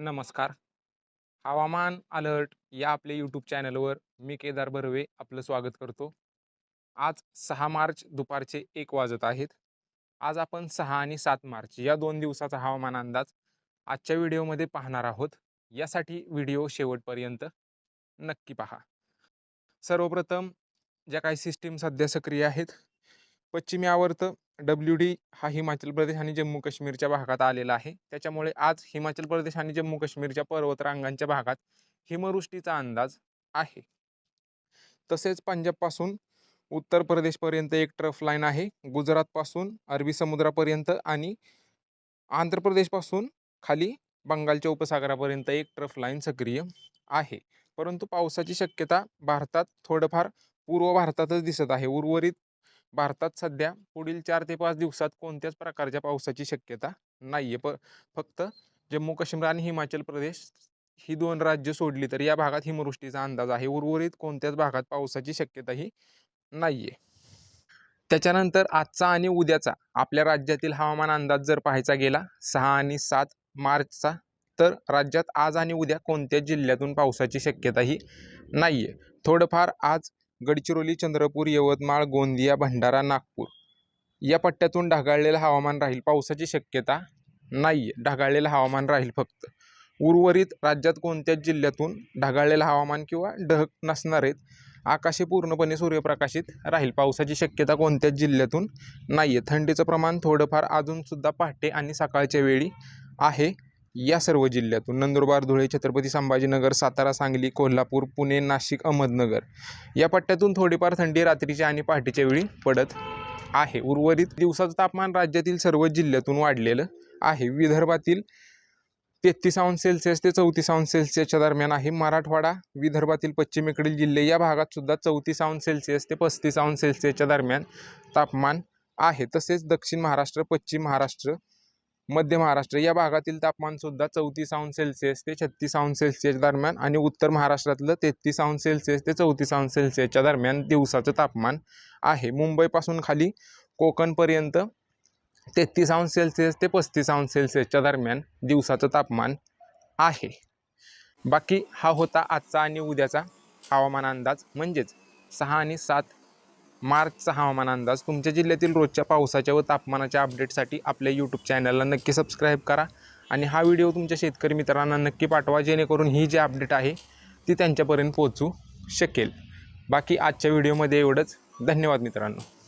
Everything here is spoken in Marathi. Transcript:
नमस्कार. हवामान अलर्ट या आपल्या यूट्यूब चॅनलवर मी केदार बर्वे आपलं स्वागत करतो. आज सहा मार्च दुपारचे एक वाजत आहेत. आज आपण सहा आणि सात मार्च या दोन दिवसाचा हवामान अंदाज आजच्या व्हिडिओमध्ये पाहणार आहोत. यासाठी व्हिडिओ शेवटपर्यंत नक्की पहा. सर्वप्रथम ज्या काही सिस्टीम सध्या सक्रिय आहेत पश्चिमी आवर्त डब्ल्यू डी हा हिमाचल प्रदेश आणि जम्मू काश्मीरच्या भागात आलेला आहे. त्याच्यामुळे आज हिमाचल प्रदेश आणि जम्मू काश्मीरच्या पर्वतरांगांच्या भागात हिमवृष्टीचा अंदाज आहे. तसेच पंजाबपासून उत्तर प्रदेशपर्यंत एक ट्रफ लाईन आहे. गुजरातपासून अरबी समुद्रापर्यंत आणि आंध्र प्रदेशपासून खाली बंगालच्या उपसागरापर्यंत एक ट्रफ लाईन सक्रिय आहे. परंतु पावसाची शक्यता भारतात थोडंफार पूर्व भारतातच दिसत आहे. उर्वरित भारतात सध्या पुढील चार ते पाच दिवसात कोणत्याच प्रकारच्या पावसाची शक्यता नाही आहे प फक्त जम्मू काश्मीर आणि हिमाचल प्रदेश ही दोन राज्य सोडली तर या भागात हिमवृष्टीचा अंदाज आहे. उर्वरित कोणत्याच भागात पावसाची शक्यताही नाही आहे त्याच्यानंतर आजचा आणि उद्याचा आपल्या राज्यातील हवामान अंदाज जर पाहायचा गेला सहा आणि सात मार्चचा तर राज्यात आज आणि उद्या कोणत्याच जिल्ह्यातून पावसाची शक्यताही नाही आहे थोडंफार आज गडचिरोली चंद्रपूर यवतमाळ गोंदिया भंडारा नागपूर. या पट्ट्यातून ढगाळलेलं हवामान राहील. पावसाची शक्यता नाही आहे ढगाळलेलं हवामान राहील फक्त. उर्वरित राज्यात कोणत्याच जिल्ह्यातून ढगाळलेलं हवामान किंवा ढग नसणार आहेत. आकाशे पूर्णपणे सूर्यप्रकाशित राहील. पावसाची शक्यता कोणत्याच जिल्ह्यातून नाही आहे थंडीचं प्रमाण थोडंफार अजूनसुद्धा पहाटे आणि सकाळच्या वेळी आहे. या सर्व जिल्ह्यातून नंदुरबार धुळे छत्रपती संभाजीनगर सातारा सांगली कोल्हापूर पुणे नाशिक अहमदनगर या पट्ट्यातून थोडीफार थंडी रात्रीच्या आणि पहाटेच्या वेळी पडत आहे. उर्वरित दिवसाचं तापमान राज्यातील सर्व जिल्ह्यातून वाढलेलं आहे. विदर्भातील तेहतीस अंश सेल्सिअस ते चौतीस अंश सेल्सिअसच्या दरम्यान आहे. मराठवाडा विदर्भातील पश्चिमेकडील जिल्हे या भागात सुद्धा चौतीस अंश सेल्सिअस ते पस्तीस अंश सेल्सिअसच्या दरम्यान तापमान आहे. तसेच दक्षिण महाराष्ट्र पश्चिम महाराष्ट्र मध्य महाराष्ट्र. या भागातील तापमानसुद्धा चौतीस अंश सेल्सिअस ते छत्तीस अंश सेल्सिअस दरम्यान आणि उत्तर महाराष्ट्रातलं तेहतीस अंश सेल्सिअस ते चौतीस अंश सेल्सिअसच्या दरम्यान दिवसाचं तापमान आहे. मुंबईपासून खाली कोकणपर्यंत तेहतीस अंश सेल्सिअस ते पस्तीस अंश सेल्सिअसच्या दरम्यान दिवसाचं तापमान आहे. बाकी हा होता आजचा आणि उद्याचा हवामान अंदाज. म्हणजेच सहा आणि सात मार्चचा हवामान अंदाज. तुमच्या जिल्ह्यातील रोजच्या पावसाच्या व तापमानाच्या अपडेटसाठी आपल्या यूट्यूब चॅनलला नक्की सबस्क्राईब करा. आणि हा व्हिडिओ तुमच्या शेतकरी मित्रांना नक्की पाठवा जेणेकरून ही जी अपडेट आहे ती त्यांच्यापर्यंत पोहोचू शकेल. बाकी आजच्या व्हिडिओमध्ये एवढंच. धन्यवाद मित्रांनो.